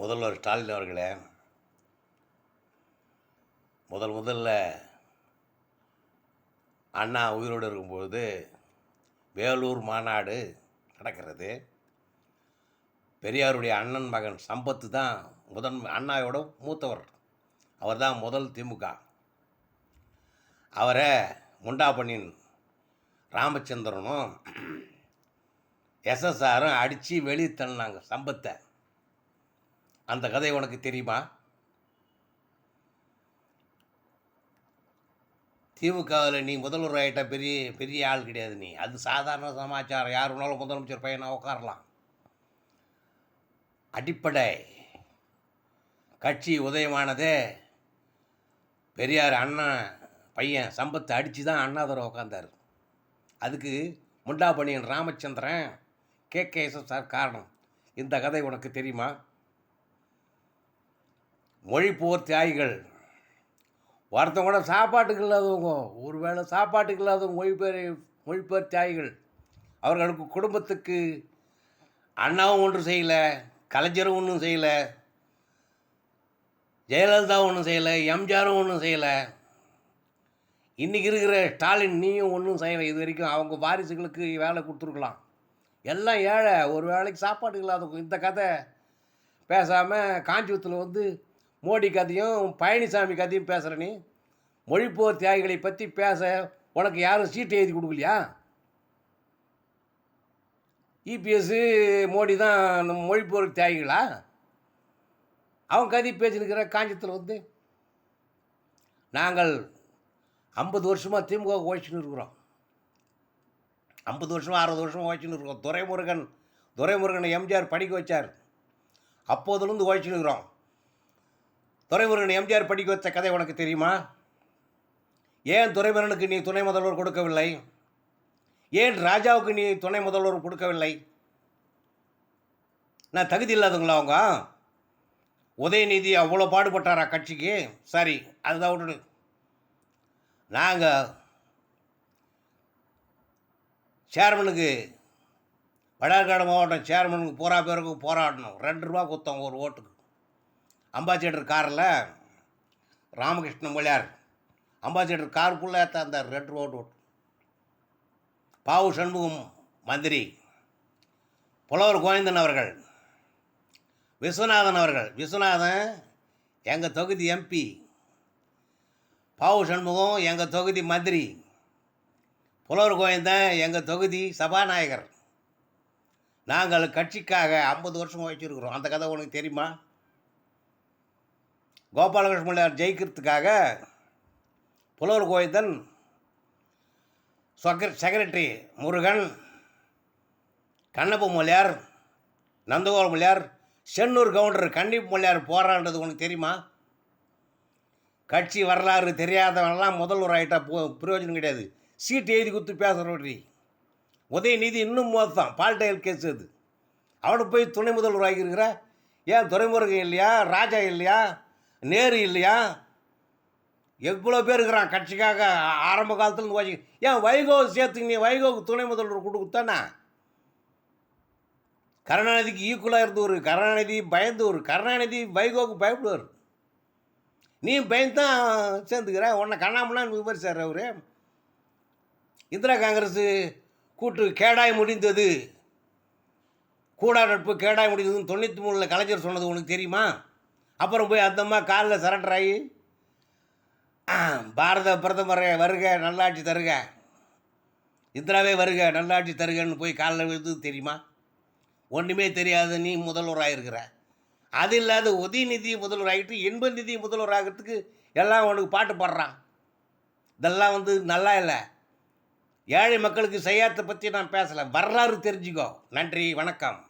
முதல்வர் ஸ்டாலின் அவர்களே முதல் முதல்ல அண்ணா உயிரோடு இருக்கும்போது வேலூர் மாநாடு நடக்கிறது. பெரியாருடைய அண்ணன் மகன் சம்பத்து தான் முதன் அண்ணாவோட மூத்தவர். அவர் தான் முதல் திமுக. அவரை முண்டாப்பண்ணின் ராமச்சந்திரனும் எஸ்எஸ்ஆரும் அடித்து வெளியே தள்ளினாங்க சம்பத்தை. அந்த கதை உனக்கு தெரியுமா? திமுகவில் நீ முதல்வர் ஆகிட்ட பெரிய பெரிய ஆள் கிடையாது நீ. அது சாதாரண சமாச்சாரம். யார் வேணாலும் முதலமைச்சர் பையனாக உட்காரலாம். அடிப்படை. கட்சி உதயமானதே பெரியார் அண்ணன் பையன் சம்பத்தை அடித்து தான் அண்ணாதுரை உட்காந்தார் அதுக்கு Mundapaniyan Ramachandran K K sir காரணம். இந்த கதை உனக்கு தெரியுமா? மொழிப்போர் தியாகிகள். ஒருத்தன் கூட சாப்பாட்டுக்கு இல்லாதவங்க ஒரு வேளை சாப்பாட்டுக்கு இல்லாதவங்க மொழிபெயர் மொழிபெயர் தியாகிகள். அவர்களுக்கு குடும்பத்துக்கு அண்ணாவும் ஒன்றும் செய்யலை கலைஞரும் ஒன்றும் செய்யலை ஜெயலலிதா ஒன்றும் செய்யலை எம்ஜிஆரும் ஒன்றும் செய்யலை. இன்றைக்கி இருக்கிற ஸ்டாலின் நீயும் ஒன்றும் செய்யலை. இது வரைக்கும் அவங்க வாரிசுகளுக்கு வேலை கொடுத்துருக்கலாம். எல்லாம் ஏழை ஒரு வேளைக்கு சாப்பாட்டுக்கு இல்லாதவங்க. இந்த கதை பேசாமல் காஞ்சிபுரத்தில் வந்து மோடி கதையும் பழனிசாமி கதையும் பேசுகிற நீ. மொழிப்போர் தியாகிகளை பற்றி பேச உனக்கு யாரும் சீட்டு எழுதி கொடுக்கலையா? இபிஎஸ்ஸு மோடி தான் நம்ம மொழிப்போர் தியாகிகளா? அவன் கதை பேசினுக்கிற காஞ்சத்தில் வந்து. நாங்கள் ஐம்பது வருஷமாக திமுக உழைச்சின்னு இருக்கிறோம். ஐம்பது வருஷமாக அறுபது வருஷமாக உழைச்சின்னு இருக்கோம் துரைமுருகன் துரைமுருகனை எம்ஜிஆர் படிக்க வச்சார். அப்போதுலேருந்து உழைச்சின்னு இருக்கிறோம். துறைமுருகன் எம்ஜிஆர் படிக்க வச்ச கதை உனக்கு தெரியுமா? ஏன் துறைமுருகனுக்கு நீ துணை முதல்வர் கொடுக்கவில்லை? ஏன் ராஜாவுக்கு நீ துணை முதல்வர் கொடுக்கவில்லை? நான் தகுதி இல்லாதவங்களா அவங்க? உதயநிதி அவ்வளோ பாடுபட்டாரா கட்சிக்கு? சரி அதுதான் விட்டுடு. நாங்கள் சேர்மனுக்கு வடார்காடு மாவட்டம் சேர்மனுக்கு பூரா பேருக்கு போராடணும். ரெண்டு ரூபா கொடுத்தோம் ஒரு ஓட்டுக்கு. அம்பாசிடர் காரில் ராமகிருஷ்ண மொழியார். அம்பாசிடர் காருக்குள்ளே அந்த ரெட் ரோடு பாவு சண்முகம் மந்திரி புலவர் கோவிந்தன் அவர்கள் விஸ்வநாதன் அவர்கள். விஸ்வநாதன் எங்கள் தொகுதி எம்பி பாவு சண்முகம் எங்கள் தொகுதி மந்திரி புலவர் கோவிந்தன் எங்கள் தொகுதி சபாநாயகர். நாங்கள் கட்சிக்காக ஐம்பது வருஷம் வச்சுருக்கிறோம். அந்த கதை உனக்கு தெரியுமா? கோபாலகிருஷ்ண பிள்ளையார் ஜெயிக்கிறதுக்காக புலவர் கோவிந்தன் சொக்கர் செக்ரட்டரி முருகன் கண்ணப்ப மொழியார் நந்தகோல மொழியார் சென்னூர் கவுண்டர் கண்டிப்பு மொழியார் போராடுறது உனக்கு தெரியுமா? கட்சி வரலாறு தெரியாதவனெல்லாம் முதல்வர் ஆகிட்டா போ பிரயோஜனம் கிடையாது. சீட்டு எழுதி குத்து பேசுகிறவற்றி உதயநிதி இன்னும் மோசம். பால்டைல் கேஸ் அது. அவனுக்கு போய் துணை முதல்வர் ஆகியிருக்கிற ஏன் துறைமுருகன் இல்லையா? ராஜா இல்லையா? நேரு இல்லையா? எவ்வளோ பேர் இருக்கிறான் கட்சிக்காக ஆரம்ப காலத்துலேருந்து வாசி ஏன் வைகோ சேர்த்துக்கு நீ வைகோவுக்கு துணை முதல்வர் கொடுத்தானே? கருணாநிதிக்கு ஈக்குவலாக இருந்தவர் கருணாநிதி பயந்தவர் கருணாநிதி வைகோவுக்கு பயப்படுவார். நீ பயந்து தான் சேர்ந்துக்கிற உன்னை கண்ணாமலான்னு விமர்சார் அவர். இந்திரா காங்கிரஸ் கூட்டு கேடாய் முடிந்தது. கூடா நட்பு கேடாய் முடிந்ததுன்னு தொண்ணூற்றி மூணில் கலைஞர் சொன்னது உனக்கு தெரியுமா? அப்புறம் போய் அந்தம்மா காலில் சரண்டர் ஆகி பாரத பிரதமரை வருக நல்லாட்சி தருக. இந்திராவே வருக நல்லாட்சி தருகன்னு போய் காலில் விழுது தெரியுமா? ஒன்றுமே தெரியாத நீ முதல்வராக இருக்கிற. அது இல்லாத உதயநிதி முதல்வர் ஆகிட்டு இன்ப நிதி முதல்வர் ஆகிறதுக்கு எல்லாம் உனக்கு பாட்டு பாடுறான். இதெல்லாம் வந்து நல்லா இல்லை. ஏழை மக்களுக்கு செய்யாத பற்றி நான் பேசலை. வரலாறு தெரிஞ்சுக்கோ. நன்றி வணக்கம்.